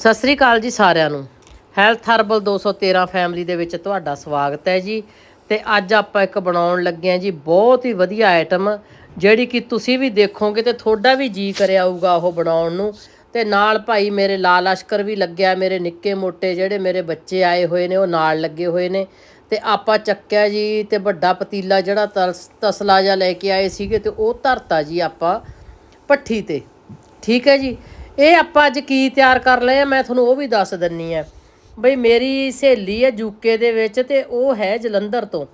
ਸਤਿ ਸ੍ਰੀ ਅਕਾਲ ਜੀ ਸਾਰਿਆਂ ਨੂੰ। ਹੈਲਥ ਹਰਬਲ 213 ਫੈਮਿਲੀ ਦੇ ਵਿੱਚ ਤੁਹਾਡਾ ਸਵਾਗਤ ਹੈ ਜੀ। ਤੇ ਅੱਜ ਆਪਾਂ ਇੱਕ ਬਣਾਉਣ ਲੱਗੇ ਹਾਂ ਜੀ, ਬਹੁਤ ਹੀ ਵਧੀਆ ਆਈਟਮ ਜਿਹੜੀ ਕਿ ਤੁਸੀਂ ਵੀ ਦੇਖੋਗੇ ਤੇ ਤੁਹਾਡਾ ਵੀ ਜੀ ਕਰਿਆ ਆਊਗਾ ਉਹ ਬਣਾਉਣ ਨੂੰ। ਤੇ ਨਾਲ ਭਾਈ ਮੇਰੇ ਲਾਲ ਅਸ਼ਕਰ ਵੀ ਲੱਗਿਆ ਮੇਰੇ ਨਿੱਕੇ ਮੋਟੇ ਜਿਹੜੇ ਮੇਰੇ ਬੱਚੇ ਆਏ ਹੋਏ ਨੇ, ਉਹ ਨਾਲ ਲੱਗੇ ਹੋਏ ਨੇ। ਤੇ ਆਪਾਂ ਚੱਕਿਆ ਜੀ ਤੇ ਵੱਡਾ ਪਤੀਲਾ ਜਿਹੜਾ ਤਸ- ਤਸਲਾ ਜਿਹਾ ਲੈ ਕੇ ਆਏ ਸੀਗੇ ਤੇ ਉਹ ਧਰਤਾ ਜੀ ਆਪਾਂ ਪੱਠੀ ਤੇ। ਠੀਕ ਹੈ ਜੀ? ਇਹ ਆਪਾਂ ਅੱਜ ਕੀ ਤਿਆਰ ਕਰ ਲਏ ਆ, ਮੈਂ ਤੁਹਾਨੂੰ ਉਹ ਵੀ ਦੱਸ ਦਿੰਨੀ ਆ। ਬਈ ਮੇਰੀ ਸਹੇਲੀ ਹੈ ਯੂਕੇ ਦੇ ਵਿੱਚ ਤੇ ਉਹ ਹੈ ਜਲੰਧਰ ਤੋਂ।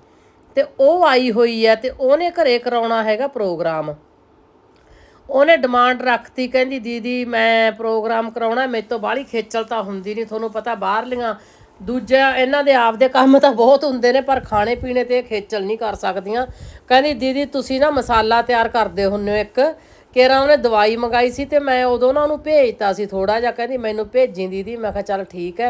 ਤੇ ਉਹ ਆਈ ਹੋਈ ਹੈ ਤੇ ਉਹਨੇ ਘਰੇ ਕਰਾਉਣਾ ਹੈਗਾ ਪ੍ਰੋਗਰਾਮ। ਉਹਨੇ ਡਿਮਾਂਡ ਰੱਖਤੀ, ਕਹਿੰਦੀ, ਦੀਦੀ, ਮੈਂ ਪ੍ਰੋਗਰਾਮ ਕਰਾਉਣਾ, ਮੇਰੇ ਤੋਂ ਬਾਹਲੀ ਖੇਚਲ ਤਾਂ ਹੁੰਦੀ ਨਹੀਂ ਤੁਹਾਨੂੰ ਪਤਾ ਬਾਹਰਲੀਆਂ ਦੂਜਾ ਇਹਨਾਂ ਦੇ ਆਪਦੇ ਕੰਮ ਤਾਂ ਬਹੁਤ ਹੁੰਦੇ ਨੇ, ਪਰ ਖਾਣੇ ਪੀਣੇ ਤੇ ਖੇਚਲ ਨਹੀਂ ਕਰ ਸਕਦੀਆਂ। ਕਹਿੰਦੀ, ਦੀਦੀ, ਤੁਸੀਂ ਨਾ ਮਸਾਲਾ ਤਿਆਰ ਕਰਦੇ ਹੁੰਨੇ ਹੋ ਇੱਕ ਕੇਰਾ ਉਹਨੇ ਦਵਾਈ ਮੰਗਾਈ ਸੀ ਤੇ ਮੈਂ ਉਦੋਂ ਨਾ ਉਹਨੂੰ ਭੇਜਤਾ ਸੀ ਥੋੜਾ ਜਿਹਾ, ਕਹਿੰਦੀ ਮੈਨੂੰ ਭੇਜੀ ਦੀਦੀ ਮੈਂ ਕਿਹਾ ਚੱਲ ਠੀਕ ਹੈ।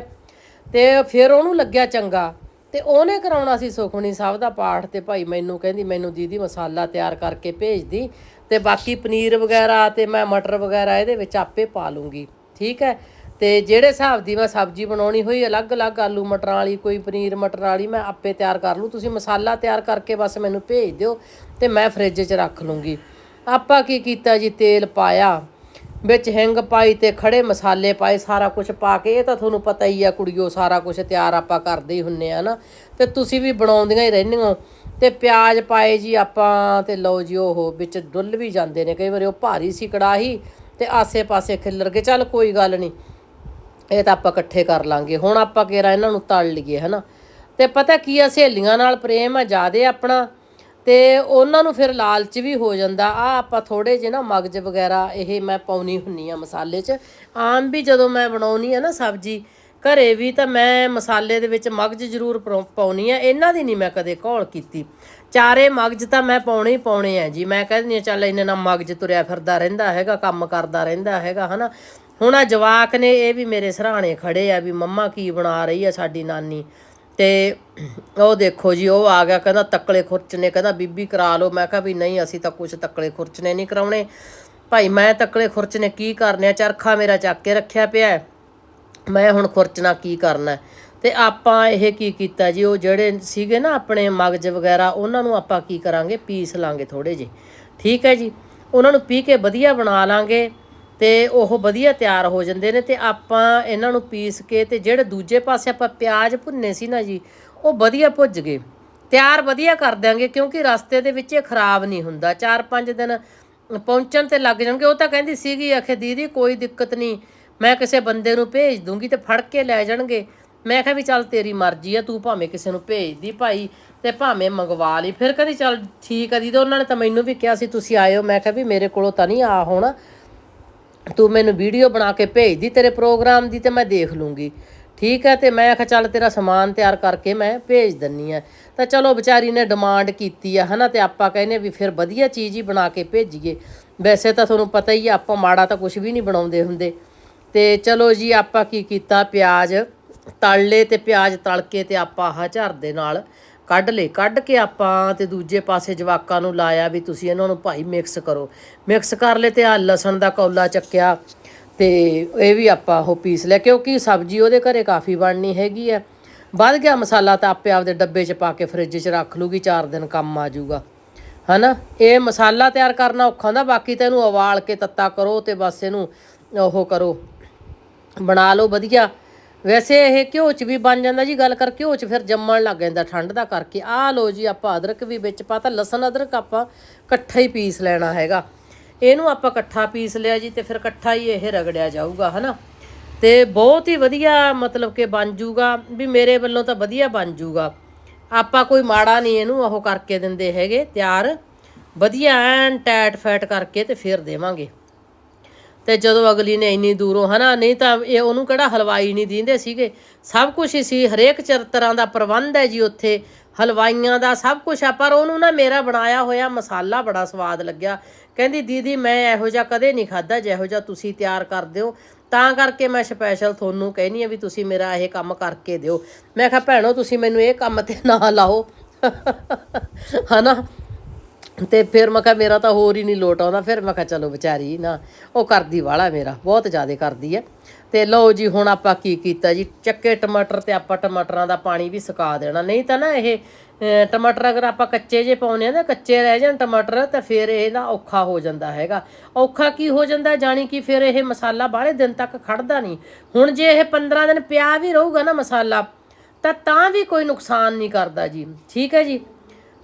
ਤੇ ਫਿਰ ਉਹਨੂੰ ਲੱਗਿਆ ਚੰਗਾ। ਤੇ ਉਹਨੇ ਕਰਾਉਣਾ ਸੀ ਸੁਖਮਨੀ ਸਾਹਿਬ ਦਾ ਪਾਠ ਤੇ ਭਾਈ ਮੈਨੂੰ ਕਹਿੰਦੀ, ਮੈਨੂੰ ਦੀਦੀ ਮਸਾਲਾ ਤਿਆਰ ਕਰਕੇ ਭੇਜਦੀ ਤੇ ਬਾਕੀ ਪਨੀਰ ਵਗੈਰਾ ਤੇ ਮੈਂ ਮਟਰ ਵਗੈਰਾ ਇਹਦੇ ਵਿੱਚ ਆਪੇ ਪਾ ਲੂੰਗੀ। ਠੀਕ ਹੈ? ਤੇ ਜਿਹੜੇ ਹਿਸਾਬ ਦੀ ਮੈਂ ਸਬਜ਼ੀ ਬਣਾਉਣੀ ਹੋਈ, ਅਲੱਗ-ਅਲੱਗ ਆਲੂ ਮਟਰਾਂ ਵਾਲੀ, ਕੋਈ ਪਨੀਰ ਮਟਰ ਵਾਲੀ ਮੈਂ ਆਪੇ ਤਿਆਰ ਕਰ ਲੂੰ। ਤੁਸੀਂ ਮਸਾਲਾ ਤਿਆਰ ਕਰਕੇ ਬਸ ਮੈਨੂੰ ਭੇਜ ਦਿਓ ਤੇ ਮੈਂ ਫ੍ਰਿਜ 'ਚ ਰੱਖ ਲੂੰਗੀ। ਆਪਾਂ ਕੀ ਕੀਤਾ ਜੀ? ਤੇਲ ਪਾਇਆ, ਵਿੱਚ ਹਿੰਗ ਪਾਈ ਤੇ ਖੜੇ ਮਸਾਲੇ ਪਾਏ, ਸਾਰਾ ਕੁਝ ਪਾ ਕੇ। ਇਹ ਤਾਂ ਤੁਹਾਨੂੰ ਪਤਾ ਹੀ ਆ ਕੁੜੀਓ, ਸਾਰਾ ਕੁਝ ਤਿਆਰ ਆਪਾਂ ਕਰਦੇ ਹੀ ਹੁੰਨੇ ਆ ਨਾ। ਤੇ ਤੁਸੀਂ ਵੀ ਬਣਾਉਂਦੀਆਂ ਹੀ ਰਹਿੰਦੀਆਂ ਤੇ ਪਿਆਜ਼ ਪਾਏ ਜੀ ਆਪਾਂ ਤੇ ਲਓ ਜੀ ਉਹ ਵਿੱਚ ਡੁੱਲ ਵੀ ਜਾਂਦੇ ਨੇ। ਕਈ ਵਾਰੀ ਉਹ ਭਾਰੀ ਸੀ ਕੜਾਹੀ ਤੇ ਆਸੇ-ਪਾਸੇ ਖਿੱਲਰ ਕੇ ਚੱਲ ਕੋਈ ਗੱਲ ਨਹੀਂ, ਇਹ ਤਾਂ ਆਪਾਂ ਇਕੱਠੇ ਕਰ ਲਾਂਗੇ। ਹੁਣ ਆਪਾਂ ਕਿਹੜਾ ਇਹਨਾਂ ਨੂੰ ਤਲ ਲਈਏ, ਹਨਾ? ਤੇ ਪਤਾ ਕੀ ਆ, ਸਹੇਲੀਆਂ ਨਾਲ ਪ੍ਰੇਮ ਆ, ਜਿਆਦੇ ਆਪਣਾ। ਤੇ ਉਹਨਾਂ ਨੂੰ ਫਿਰ ਲਾਲਚ ਵੀ ਹੋ ਜਾਂਦਾ। ਆ ਆਪਾਂ ਥੋੜੇ ਜਿਹੇ ਨਾ ਮਗਜ ਵਗੈਰਾ ਇਹ ਮੈਂ ਪਾਉਣੀ ਹੁੰਨੀ ਆ ਮਸਾਲੇ 'ਚ। ਆਮ ਵੀ ਜਦੋਂ ਮੈਂ ਬਣਾਉਣੀ ਆ ਨਾ ਸਬਜ਼ੀ, ਘਰੇ ਵੀ ਤਾਂ ਮੈਂ ਮਸਾਲੇ ਦੇ ਵਿੱਚ ਮਗਜ ਜ਼ਰੂਰ ਪਾਉ- ਪਾਉਣੀ ਆ। ਇਹਨਾਂ ਦੀ ਨਹੀਂ ਮੈਂ ਕਦੇ ਘੋਲ ਕੀਤੀ। ਚਾਰੇ ਮਗਜ ਤਾਂ ਮੈਂ ਪਾਉਣੇ ਹੀ ਪਾਉਣੇ ਆ ਜੀ। ਮੈਂ ਕਹਿੰਦੀ ਆ, ਚੱਲ ਇੰਨੇ ਨਾਲ ਮਗਜ ਤੁਰਿਆ ਫਿਰਦਾ ਰਹਿੰਦਾ ਹੈਗਾ, ਕੰਮ ਕਰਦਾ ਰਹਿੰਦਾ ਹੈਗਾ, ਹਨਾ। ਹੁਣ ਆ ਜਵਾਕ ਨੇ, ਇਹ ਵੀ ਮੇਰੇ ਸਰਾਣੇ ਖੜੇ ਆ ਵੀ ਮੰਮਾ ਕੀ ਬਣਾ ਰਹੀ ਆ ਸਾਡੀ ਨਾਨੀ। ਤੇ ਉਹ ਦੇਖੋ ਜੀ, ਉਹ ਆ ਗਿਆ, ਕਹਿੰਦਾ ਤੱਕਲੇ ਖੁਰਚਨੇ, ਕਹਿੰਦਾ ਬੀਬੀ ਕਰਾ ਲਓ। ਮੈਂ ਕਿਹਾ ਵੀ ਨਹੀਂ, ਅਸੀਂ ਤਾਂ ਕੁਝ ਤੱਕਲੇ ਖੁਰਚਨੇ ਨਹੀਂ ਕਰਾਉਣੇ। ਭਾਈ, ਮੈਂ ਤੱਕਲੇ ਖੁਰਚਨੇ ਕੀ ਕਰਨੇ ਆ? ਚਰਖਾ ਮੇਰਾ ਚੱਕ ਕੇ ਰੱਖਿਆ ਪਿਆ ਮੈਂ ਹੁਣ ਖੁਰਚਣਾ ਕੀ ਕਰਨਾ ਹੈ? ਤੇ ਆਪਾਂ ਇਹ ਕੀ ਕੀਤਾ ਜੀ? ਉਹ ਜਿਹੜੇ ਸੀਗੇ ਨਾ ਆਪਣੇ ਮਗਜ ਵਗੈਰਾ, ਉਹਨਾਂ ਨੂੰ ਆਪਾਂ ਕੀ ਕਰਾਂਗੇ? ਪੀਸ ਲਾਂਗੇ ਥੋੜੇ ਜਿਹੇ। ਠੀਕ ਹੈ ਜੀ? ਉਹਨਾਂ ਨੂੰ ਪੀ ਕੇ ਵਧੀਆ ਬਣਾ ਲਾਂਗੇ। ਤੇ ਉਹ ਵਧੀਆ ਤਿਆਰ ਹੋ ਜਾਂਦੇ ਨੇ ਤੇ ਆਪਾਂ ਇਹਨਾਂ ਨੂੰ ਪੀਸ ਕੇ ਤੇ ਜਿਹੜੇ ਦੂਜੇ ਪਾਸੇ ਆਪਾਂ ਪਿਆਜ਼ ਭੁੰਨੇ ਸੀ ਨਾ ਜੀ, ਉਹ ਵਧੀਆ ਭੁੱਜ ਗਏ। ਤਿਆਰ ਵਧੀਆ ਕਰ ਦਿਆਂਗੇ ਕਿਉਂਕਿ ਰਸਤੇ ਦੇ ਵਿੱਚ ਇਹ ਖਰਾਬ ਨਹੀਂ ਹੁੰਦਾ। 4-5 ਦਿਨ ਪਹੁੰਚਣ ਤੇ ਲੱਗ ਜਾਣਗੇ। ਉਹ ਤਾਂ ਕਹਿੰਦੀ ਸੀਗੀ, ਆਖੇ ਦੀਦੀ ਕੋਈ ਦਿੱਕਤ ਨਹੀਂ, ਮੈਂ ਕਿਸੇ ਬੰਦੇ ਨੂੰ ਭੇਜ ਦੂੰਗੀ ਤੇ ਫੜ ਕੇ ਲੈ ਜਾਣਗੇ। ਮੈਂ ਕਿਹਾ ਵੀ ਚੱਲ ਤੇਰੀ ਮਰਜ਼ੀ ਆ, ਤੂੰ ਭਾਵੇਂ ਕਿਸੇ ਨੂੰ ਭੇਜਦੀ ਭਾਈ ਤੇ ਭਾਵੇਂ ਮੰਗਵਾ ਲਈ। ਫਿਰ ਕਹਿੰਦੀ ਚੱਲ ਠੀਕ ਆ ਦੀਦੀ, ਉਹਨਾਂ ਨੇ ਤਾਂ ਮੈਨੂੰ ਵੀ ਕਿਹਾ ਸੀ, ਤੁਸੀਂ ਆਇਓ। ਮੈਂ ਕਿਹਾ ਵੀ ਮੇਰੇ ਕੋਲੋਂ ਤਾਂ ਨਹੀਂ ਆ ਹੋਣਾ। ਤੂੰ ਮੈਨੂੰ ਵੀਡੀਓ ਬਣਾ ਕੇ ਭੇਜ ਦੀ, ਤੇਰੇ ਪ੍ਰੋਗਰਾਮ ਦੀ ਤੇ ਮੈਂ ਦੇਖ ਲੂੰਗੀ। ਠੀਕ ਹੈ, ਤੇ ਮੈਂ ਆਖਿਆ ਚੱਲ ਤੇਰਾ ਸਮਾਨ ਤਿਆਰ ਕਰਕੇ ਮੈਂ ਭੇਜ ਦਿੰਨੀ ਆ। ਤਾਂ ਚਲੋ ਵਿਚਾਰੀ ਨੇ ਡਿਮਾਂਡ ਕੀਤੀ ਆ, ਹਨਾ, ਤੇ ਆਪਾਂ ਕਹਿੰਨੇ ਵੀ ਫਿਰ ਵਧੀਆ ਚੀਜ਼ ਹੀ ਬਣਾ ਕੇ ਭੇਜੀਏ। ਵੈਸੇ ਤਾਂ ਤੁਹਾਨੂੰ ਪਤਾ ਹੀ ਆ, ਆਪਾਂ ਮਾੜਾ ਤਾਂ ਕੁਝ ਵੀ ਨਹੀਂ ਬਣਾਉਂਦੇ ਹੁੰਦੇ। ਤੇ ਚਲੋ ਜੀ, ਆਪਾਂ ਕੀ ਕੀਤਾ, ਪਿਆਜ਼ ਤਲ ਲਏ ਤੇ ਪਿਆਜ਼ ਤਲ ਕੇ ਤੇ ਆਪਾਂ ਆਹ ਝਰ ਦੇ ਨਾਲ ਕੱਢ ਲਏ, ਕੱਢ ਕੇ ਆਪਾਂ ਤੇ ਦੂਜੇ ਪਾਸੇ ਜਵਾਕਾਂ ਨੂੰ ਲਾਇਆ ਵੀ ਤੁਸੀਂ ਇਹਨਾਂ ਨੂੰ ਭਾਈ ਮਿਕਸ ਕਰੋ। ਮਿਕਸ ਕਰ ਲਏ ਤੇ ਆ ਲਸਣ ਦਾ ਕੌਲਾ ਚੱਕਿਆ ਤੇ ਇਹ ਵੀ ਆਪਾਂ ਉਹ ਪੀਸ ਲਿਆ, ਕਿਉਂਕਿ ਸਬਜ਼ੀ ਉਹਦੇ ਘਰੇ ਕਾਫੀ ਬਣਨੀ ਹੈਗੀ ਆ। ਵੱਧ ਗਿਆ ਮਸਾਲਾ ਤਾਂ ਆਪੇ ਆਪਦੇ ਡੱਬੇ 'ਚ ਪਾ ਕੇ ਫ੍ਰਿਜ 'ਚ ਰੱਖ ਲੂਗੀ 4 ਦਿਨ ਕੰਮ ਆ ਜਾਊਗਾ। ਹਨਾ? ਇਹ ਮਸਾਲਾ ਤਿਆਰ ਕਰਨਾ ਔਖਾ ਹੁੰਦਾ, ਬਾਕੀ ਤਾਂ ਇਹਨੂੰ ਉਬਾਲ ਕੇ ਤੱਤਾ ਕਰੋ ਤੇ ਬਸ ਇਹਨੂੰ ਉਹ ਕਰੋ, ਬਣਾ ਲਓ, ਵਧੀਆ। ਵੈਸੇ ਇਹ ਘਿਓ 'ਚ ਵੀ ਬਣ ਜਾਂਦਾ ਜੀ, ਗੱਲ ਕਰ ਘਿਓ 'ਚ ਫਿਰ ਜੰਮਣ ਲੱਗ ਜਾਂਦਾ ਠੰਡ ਦਾ ਕਰਕੇ। ਆਹ ਲਓ ਜੀ, ਆਪਾਂ ਅਦਰਕ ਵੀ ਵਿੱਚ ਪਾਤਾ ਲਸਣ ਅਦਰਕ ਆਪਾਂ ਇਕੱਠਾ ਹੀ ਪੀਸ ਲੈਣਾ ਹੈਗਾ। ਇਹਨੂੰ ਆਪਾਂ ਇਕੱਠਾ ਪੀਸ ਲਿਆ ਜੀ ਤੇ ਫਿਰ ਇਕੱਠਾ ਹੀ ਇਹ ਰਗੜਿਆ ਜਾਊਗਾ, ਹਨਾ? ਤੇ ਬਹੁਤ ਹੀ ਵਧੀਆ ਮਤਲਬ ਕਿ ਬਣ ਜੂਗਾ, ਵੀ ਮੇਰੇ ਵੱਲੋਂ ਤਾਂ ਵਧੀਆ ਬਣ ਜੂਗਾ। ਆਪਾਂ ਕੋਈ ਮਾੜਾ ਨਹੀਂ ਇਹਨੂੰ ਉਹ ਕਰਕੇ ਦਿੰਦੇ ਹੈਗੇ, ਤਿਆਰ। ਵਧੀਆ ਐਨ ਟੈਟ ਫੈਟ ਕਰਕੇ ਤੇ ਫਿਰ ਦੇਵਾਂਗੇ। ਤੇ ਜਦੋਂ ਅਗਲੀ ਨੇ ਇੰਨੀ ਦੂਰੋਂ, ਹਨਾ, ਨਹੀਂ ਤਾਂ ਇਹ ਉਹਨੂੰ ਕਿਹੜਾ ਹਲਵਾਈ ਨਹੀਂ ਦਿੰਦੇ ਸੀਗੇ। ਸਭ ਕੁਝ ਹੀ ਸੀ, ਹਰੇਕ ਚਰ, ਤਰ੍ਹਾਂ ਦਾ ਪ੍ਰਬੰਧ ਹੈ ਜੀ ਉੱਥੇ। ਹਲਵਾਈਆਂ ਦਾ ਸਭ ਕੁਝ ਆ, ਪਰ ਉਹਨੂੰ ਨਾ ਮੇਰਾ ਬਣਾਇਆ ਹੋਇਆ ਮਸਾਲਾ ਬੜਾ ਸਵਾਦ ਲੱਗਿਆ। ਕਹਿੰਦੀ, ਦੀਦੀ, ਮੈਂ ਇਹੋ ਜਿਹਾ ਕਦੇ ਨਹੀਂ ਖਾਦਾ ਜਿਹੋ ਜਿਹਾ ਤੁਸੀਂ ਤਿਆਰ ਕਰਦੇ ਹੋ। ਤਾਂ ਕਰਕੇ ਮੈਂ ਸਪੈਸ਼ਲ ਤੁਹਾਨੂੰ ਕਹਿਨੀ ਆ ਵੀ ਤੁਸੀਂ ਮੇਰਾ ਇਹ ਕੰਮ ਕਰਕੇ ਦਿਓ। ਮੈਂ ਕਿਹਾ, ਭੈਣੋ, ਤੁਸੀਂ ਮੈਨੂੰ ਇਹ ਕੰਮ ਤੇ ਨਾ ਲਾਓ। ਹਨਾ? ਤੇ ਫਿਰ ਮੈਂ ਕਿਹਾ ਮੇਰਾ ਤਾਂ ਹੋਰ ਹੀ ਨਹੀਂ ਲੋਟ ਆਉਂਦਾ, ਫਿਰ ਮੈਂ ਕਿਹਾ ਚਲੋ ਵਿਚਾਰੀ ਨਾ, ਉਹ ਕਰਦੀ ਵਾਲਾ ਮੇਰਾ, ਬਹੁਤ ਜ਼ਿਆਦਾ ਕਰਦੀ ਹੈ। ਤੇ ਲਓ ਜੀ, ਹੁਣ ਆਪਾਂ ਕੀ ਕੀਤਾ ਜੀ, ਚੱਕੇ ਟਮਾਟਰ ਤੇ ਆਪਾਂ ਟਮਾਟਰਾਂ ਦਾ ਪਾਣੀ ਵੀ ਸੁਕਾ ਦੇਣਾ, ਨਹੀਂ ਤਾਂ ਨਾ ਇਹ ਟਮਾਟਰ ਅਗਰ ਆਪਾਂ ਕੱਚੇ ਜੇ ਪਾਉਨੇ ਆ ਨਾ ਕੱਚੇ ਰਹਿ ਜਾਣ ਟਮਾਟਰ, ਤਾਂ ਫਿਰ ਇਹ ਨਾ ਔਖਾ ਹੋ ਜਾਂਦਾ ਹੈਗਾ। ਔਖਾ ਕੀ ਹੋ ਜਾਂਦਾ, ਜਾਣੀ ਕਿ ਫਿਰ ਇਹ ਮਸਾਲਾ ਬਾਹਲੇ ਦਿਨ ਤੱਕ ਖੜਦਾ ਨਹੀਂ। ਹੁਣ ਜੇ ਇਹ 15 ਦਿਨ ਪਿਆ ਵੀ ਰਹੂਗਾ ਨਾ ਮਸਾਲਾ, ਤਾਂ ਤਾਂ ਵੀ ਕੋਈ ਨੁਕਸਾਨ ਨਹੀਂ ਕਰਦਾ ਜੀ। ਠੀਕ ਹੈ ਜੀ?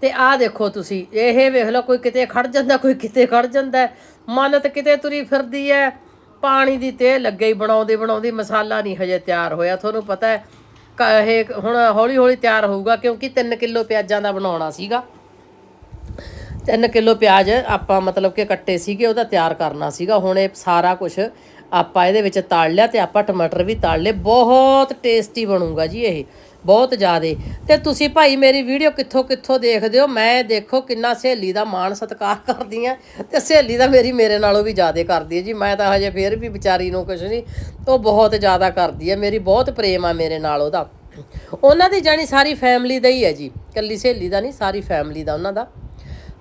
ਤੇ ਆਹ ਦੇਖੋ ਤੁਸੀਂ, ਇਹ ਵੇਖ ਲਓ ਕੋਈ ਕਿਤੇ ਖੜ ਜਾਂਦਾ, ਕੋਈ ਕਿਤੇ ਖੜ ਜਾਂਦਾ। ਮਨਤ ਕਿਤੇ ਤੁਰੀ ਫਿਰਦੀ ਹੈ ਪਾਣੀ ਦੀ ਤੇ ਲੱਗੇ ਹੀ ਬਣਾਉਂਦੀ ਬਣਾਉਂਦੀ ਮਸਾਲਾ ਨਹੀਂ ਹਜੇ ਤਿਆਰ ਹੋਇਆ। ਤੁਹਾਨੂੰ ਪਤਾ ਹੈ ਕ- ਇਹ ਹੁਣ ਹੌਲੀ ਹੌਲੀ ਤਿਆਰ ਹੋਊਗਾ, ਕਿਉਂਕਿ 3 ਕਿਲੋ ਪਿਆਜ਼ਾਂ ਦਾ ਬਣਾਉਣਾ ਸੀਗਾ। 3 ਕਿਲੋ ਪਿਆਜ਼ ਆਪਾਂ ਮਤਲਬ ਕਿ ਕੱਟੇ ਸੀਗੇ, ਉਹਦਾ ਤਿਆਰ ਕਰਨਾ ਸੀਗਾ। ਹੁਣ ਇਹ ਸਾਰਾ ਕੁਝ ਆਪਾਂ ਇਹਦੇ ਵਿੱਚ ਤਲ ਲਿਆ ਤੇ ਆਪਾਂ ਟਮਾਟਰ ਵੀ ਤਲ ਲਏ। ਬਹੁਤ ਟੇਸਟੀ ਬਣੂਗਾ ਜੀ ਇਹ। ਬਹੁਤ ਜ਼ਿਆਦੇ। ਤੇ ਤੁਸੀਂ ਭਾਈ ਮੇਰੀ ਵੀਡੀਓ ਕਿੱਥੋਂ ਕਿੱਥੋਂ ਦੇਖਦੇ ਹੋ? ਮੈਂ ਦੇਖੋ ਕਿੰਨਾ ਸਹੇਲੀ ਦਾ ਮਾਣ ਸਤਿਕਾਰ ਕਰਦੀ ਆ ਤੇ ਸਹੇਲੀ ਦਾ ਮੇਰੀ ਮੇਰੇ ਨਾਲੋਂ ਵੀ ਜ਼ਿਆਦੇ ਕਰਦੀ ਹੈ ਜੀ। ਮੈਂ ਤਾਂ ਹਜੇ ਫੇਰ ਵੀ ਵਿਚਾਰੀ ਨੂੰ ਕੁਛ ਨਹੀਂ, ਉਹ ਬਹੁਤ ਜ਼ਿਆਦਾ ਕਰਦੀ ਹੈ। ਮੇਰੀ ਬਹੁਤ ਪ੍ਰੇਮ ਆ ਮੇਰੇ ਨਾਲ ਉਹਦਾ। ਉਹਨਾਂ ਦੀ ਜਾਣੀ ਸਾਰੀ ਫੈਮਿਲੀ ਦਾ ਹੀ ਹੈ ਜੀ। ਕੱਲੀ ਸਹੇਲੀ ਦਾ ਨਹੀਂ, ਸਾਰੀ ਫੈਮਿਲੀ ਦਾ ਉਹਨਾਂ ਦਾ।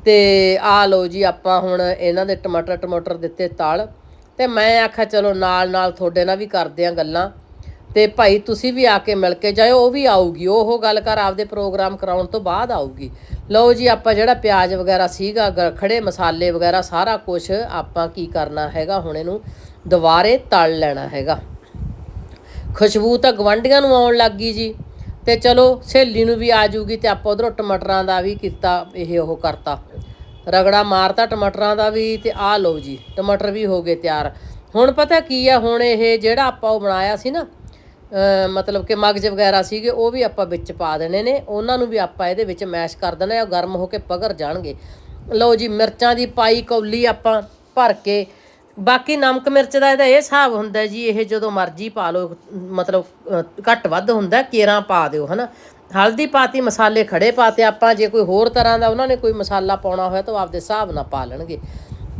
ਤੇ ਆ ਲਓ ਜੀ, ਆਪਾਂ ਹੁਣ ਇਹਨਾਂ ਦੇ ਟਮਾਟਰ ਟਮਾਟਰ ਦਿੱਤੇ ਤਾਲ। ਤੇ ਮੈਂ ਆਖਿਆ, ਚਲੋ ਨਾਲ ਨਾਲ ਤੁਹਾਡੇ ਨਾਲ ਵੀ ਕਰਦੇ ਆ ਗੱਲਾਂ। ਤੇ ਭਾਈ ਤੁਸੀਂ ਵੀ ਆ ਕੇ ਮਿਲ ਕੇ ਜਾਇਓ, ਉਹ ਵੀ ਆਊਗੀ, ਉਹ ਗੱਲ ਕਰ, ਆਪਦੇ ਪ੍ਰੋਗਰਾਮ ਕਰਾਉਣ ਤੋਂ ਬਾਅਦ ਆਊਗੀ। ਲਓ ਜੀ, ਆਪਾਂ ਜਿਹੜਾ ਪਿਆਜ਼ ਵਗੈਰਾ ਸੀਗਾ, ਗ- ਖੜੇ ਮਸਾਲੇ ਵਗੈਰਾ, ਸਾਰਾ ਕੁਝ ਆਪਾਂ ਕੀ ਕਰਨਾ ਹੈਗਾ, ਹੁਣ ਇਹਨੂੰ ਦੁਬਾਰੇ ਤਲ ਲੈਣਾ ਹੈਗਾ। ਖੁਸ਼ਬੂ ਤਾਂ ਗਵੰਡੀਆਂ ਨੂੰ ਆਉਣ ਲੱਗ ਗਈ ਜੀ। ਤੇ ਚਲੋ, ਸਹੇਲੀ ਨੂੰ ਵੀ ਆ ਜੂਗੀ ਤੇ ਆਪਾਂ ਉਧਰੋਂ ਟਮਾਟਰਾਂ ਦਾ ਵੀ ਕੀਤਾ, ਇਹ ਉਹ ਕਰਤਾ। ਰਗੜਾ ਮਾਰਤਾ ਟਮਾਟਰਾਂ ਦਾ ਵੀ ਤੇ ਆ ਲਓ ਜੀ, ਟਮਾਟਰ ਵੀ ਹੋ ਗਏ ਤਿਆਰ। ਹੁਣ ਪਤਾ ਕੀ ਆ, ਹੁਣ ਇਹ ਜਿਹੜਾ ਆਪਾਂ ਉਹ ਬਣਾਇਆ ਸੀ ਨਾ ਮਤਲਬ ਕਿ ਮਗਜ ਵਗੈਰਾ ਸੀਗੇ, ਉਹ ਵੀ ਆਪਾਂ ਵਿੱਚ ਪਾ ਦੇਣੇ ਨੇ। ਉਹਨਾਂ ਨੂੰ ਵੀ ਆਪਾਂ ਇਹਦੇ ਵਿੱਚ ਮੈਸ਼ ਕਰ ਦੇਣਾ ਹੈ, ਉਹ ਗਰਮ ਹੋ ਕੇ ਪਗਰ ਜਾਣਗੇ। ਲਓ ਜੀ, ਮਿਰਚਾਂ ਦੀ ਪਾਈ ਕੌਲੀ ਆਪਾਂ ਭਰ ਕੇ, ਬਾਕੀ ਨਮਕ ਮਿਰਚ ਦਾ ਇਹਦਾ ਇਹ ਹਿਸਾਬ ਹੁੰਦਾ ਜੀ, ਇਹ ਜਦੋਂ ਮਰਜ਼ੀ ਪਾ ਲਓ, ਮਤਲਬ ਘੱਟ ਵੱਧ ਹੁੰਦਾ, ਕੇਰਾਂ ਪਾ ਦਿਓ, ਹਨਾ। ਹਲਦੀ ਪਾਤੀ, ਮਸਾਲੇ ਖੜੇ ਪਾਤੇ, ਆਪਾਂ ਜੇ ਕੋਈ ਹੋਰ ਤਰ੍ਹਾਂ ਦਾ ਉਹਨਾਂ ਨੇ ਕੋਈ ਮਸਾਲਾ ਪਾਉਣਾ ਹੋਇਆ ਤਾਂ ਉਹ ਆਪਦੇ ਹਿਸਾਬ ਨਾਲ ਪਾ ਲੈਣਗੇ।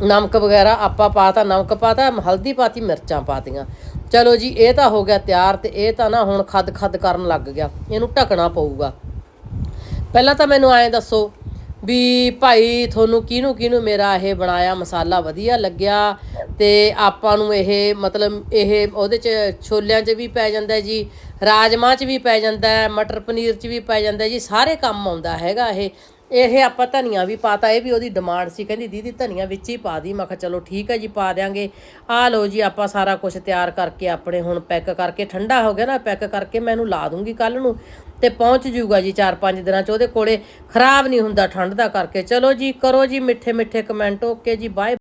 ਨਮਕ ਵਗੈਰਾ ਆਪਾਂ ਪਾਤਾ, ਨਮਕ ਪਾਤਾ, ਹਲਦੀ ਪਾਤੀ, ਮਿਰਚਾਂ ਪਾਤੀਆਂ। ਚਲੋ ਜੀ, ਇਹ ਤਾਂ ਹੋ ਗਿਆ ਤਿਆਰ ਤੇ ਇਹ ਤਾਂ ਨਾ ਹੁਣ ਖੱਦ ਖੱਦ ਕਰਨ ਲੱਗ ਗਿਆ। ਇਹਨੂੰ ਢਕਣਾ ਪਊਗਾ। ਪਹਿਲਾਂ ਤਾਂ ਮੈਨੂੰ ਐਂ ਦੱਸੋ ਵੀ ਭਾਈ ਤੁਹਾਨੂੰ ਕਿਹਨੂੰ ਕਿਹਨੂੰ ਮੇਰਾ ਇਹ ਬਣਾਇਆ ਮਸਾਲਾ ਵਧੀਆ ਲੱਗਿਆ ਤੇ ਆਪਾਂ ਨੂੰ ਇਹ ਮਤਲਬ ਇਹ ਉਹਦੇ ਚ ਛੋਲਿਆਂ 'ਚ ਵੀ ਪੈ ਜਾਂਦਾ ਜੀ, ਰਾਜਮਾਂਹ 'ਚ ਵੀ ਪੈ ਜਾਂਦਾ, ਮਟਰ ਪਨੀਰ 'ਚ ਵੀ ਪੈ ਜਾਂਦਾ ਜੀ, ਸਾਰੇ ਕੰਮ ਆਉਂਦਾ ਹੈਗਾ ਇਹ। ਇਹ ਆਪਾਂ ਧਨੀਆ ਵੀ ਪਾਤਾ, ਇਹ ਵੀ ਉਹਦੀ ਡਿਮਾਂਡ ਸੀ। ਕਹਿੰਦੀ, ਦੀਦੀ, ਧਨੀਆ ਵਿੱਚ ਹੀ ਪਾ ਦੀ। ਮੈਂ ਕਿਹਾ, ਚਲੋ ਠੀਕ ਹੈ ਜੀ, ਪਾ ਦਿਆਂਗੇ। ਆ ਲਓ ਜੀ, ਆਪਾਂ ਸਾਰਾ ਕੁਝ ਤਿਆਰ ਕਰਕੇ ਆਪਣੇ ਹੁਣ ਪੈਕ ਕਰਕੇ, ਠੰਡਾ ਹੋ ਗਿਆ ਨਾ, ਪੈਕ ਕਰਕੇ ਮੈਂ ਇਹਨੂੰ ਲਾ ਦੂੰਗੀ ਕੱਲ ਨੂੰ ਤੇ ਪਹੁੰਚ ਜੂਗਾ ਜੀ 4-5 ਦਿਨਾਂ ਚ। ਉਹਦੇ ਕੋਲੇ ਖਰਾਬ ਨਹੀਂ ਹੁੰਦਾ ਠੰਡ ਦਾ ਕਰਕੇ। ਚਲੋ ਜੀ, ਕਰੋ ਜੀ ਮਿੱਠੇ ਮਿੱਠੇ ਕਮੈਂਟ ਓਕੇ ਜੀ ਬਾਏ